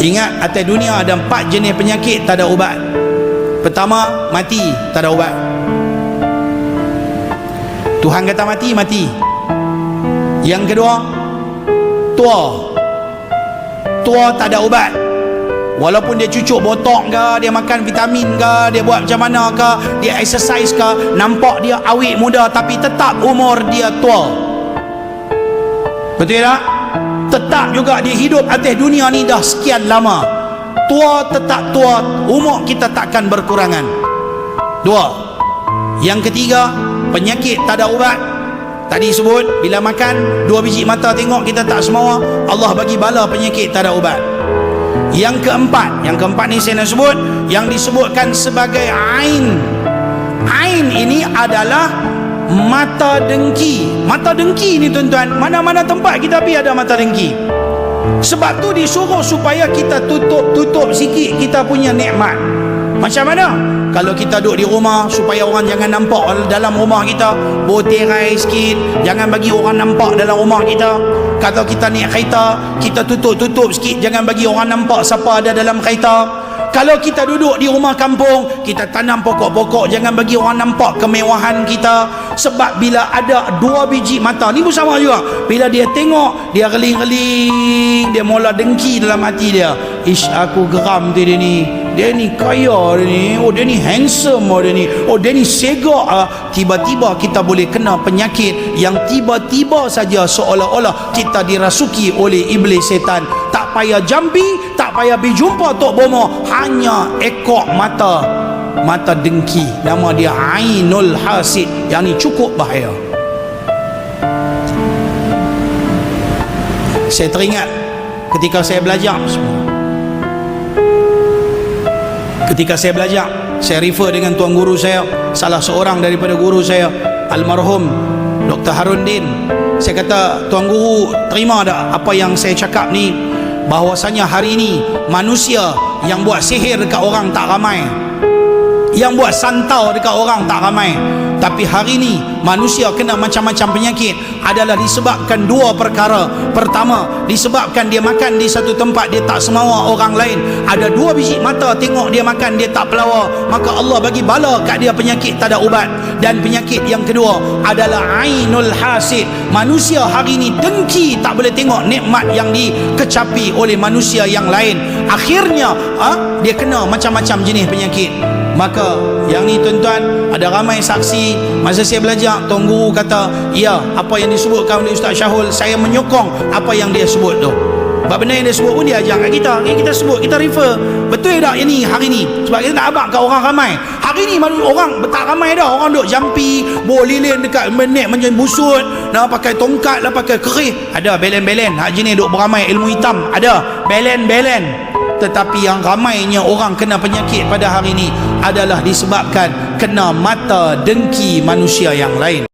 Ingat atas dunia ada empat jenis penyakit tak ada ubat. Pertama, mati tak ada ubat. Tuhan kata mati, mati. Yang kedua, tua. Tua tak ada ubat. Walaupun dia cucuk botok ke, dia makan vitamin ke, dia buat macam mana ke, dia exercise ke, nampak dia awet muda tapi tetap umur dia tua. Betul tak? Tetap juga dia hidup atas dunia ni dah sekian lama. Tua tetap tua, umur kita takkan berkurangan. Dua. Yang ketiga, penyakit tak ada ubat. Tadi sebut bila makan dua biji mata tengok kita tak semua Allah bagi bala penyakit tak ada ubat. Yang keempat, yang keempat ni saya nak sebut yang disebutkan sebagai ain. Ain ini adalah mata dengki. Mata dengki ni tuan-tuan, mana-mana tempat kita pergi ada mata dengki. Sebab tu disuruh supaya kita tutup-tutup sikit kita punya nikmat. Macam mana? Kalau kita duduk di rumah supaya orang jangan nampak dalam rumah kita, boterai sikit, jangan bagi orang nampak dalam rumah kita. Kalau kita naik kereta, kita tutup-tutup sikit, jangan bagi orang nampak siapa ada dalam kereta. Kalau kita duduk di rumah kampung, kita tanam pokok-pokok, jangan bagi orang nampak kemewahan kita. Sebab bila ada dua biji mata, ni pun sama juga. Bila dia tengok, dia reling-reling, dia mula dengki dalam hati dia. Ish, aku geram tu dia ni. Dia ni kaya dia ni. Oh, dia ni handsome oh, dia ni. Oh, dia ni segak. Ah. Tiba-tiba kita boleh kena penyakit yang tiba-tiba saja seolah-olah kita dirasuki oleh iblis setan. Tak payah jampi, tak payah pergi jumpa Tok Bomo. Hanya ekor mata. Mata dengki. Nama dia Ainul Hasid. Yang ni cukup bahaya. Saya teringat ketika saya belajar semua. Ketika saya belajar, saya refer dengan tuan guru saya, salah seorang daripada guru saya, almarhum Dr. Harun Din. Saya kata, tuan guru terima tak apa yang saya cakap ni bahawasanya hari ini manusia yang buat sihir dekat orang tak ramai. Yang buat santau dekat orang tak ramai. Tapi hari ini manusia kena macam-macam penyakit adalah disebabkan dua perkara. Pertama, disebabkan dia makan di satu tempat dia tak semawa orang lain. Ada dua biji mata tengok dia makan dia tak pelawa. Maka Allah bagi bala kat dia penyakit tak ada ubat. Dan penyakit yang kedua adalah ainul hasid. Manusia hari ini dengki tak boleh tengok nikmat yang dikecapi oleh manusia yang lain. Akhirnya ha, dia kena macam-macam jenis penyakit. Maka yang ni tuan-tuan ada ramai saksi. Masa saya belajar tuan guru kata ya apa yang disebutkan oleh Ustaz Syahul saya menyokong apa yang dia sebut tu. Sebab benda yang dia sebut pun dia ajar kat kita. Yang kita sebut kita refer. Betul tak ini hari ni? Sebab kita nak abang kat orang ramai. Hari ni malu orang tak ramai dah. Orang duk jampi bawa lilin dekat menek macam busut. Nak pakai tongkat lah pakai kerih. Ada belen-belen. Hak jenis duk beramai ilmu hitam. Ada belen-belen tetapi yang ramainya orang kena penyakit pada hari ini adalah disebabkan kena mata dengki manusia yang lain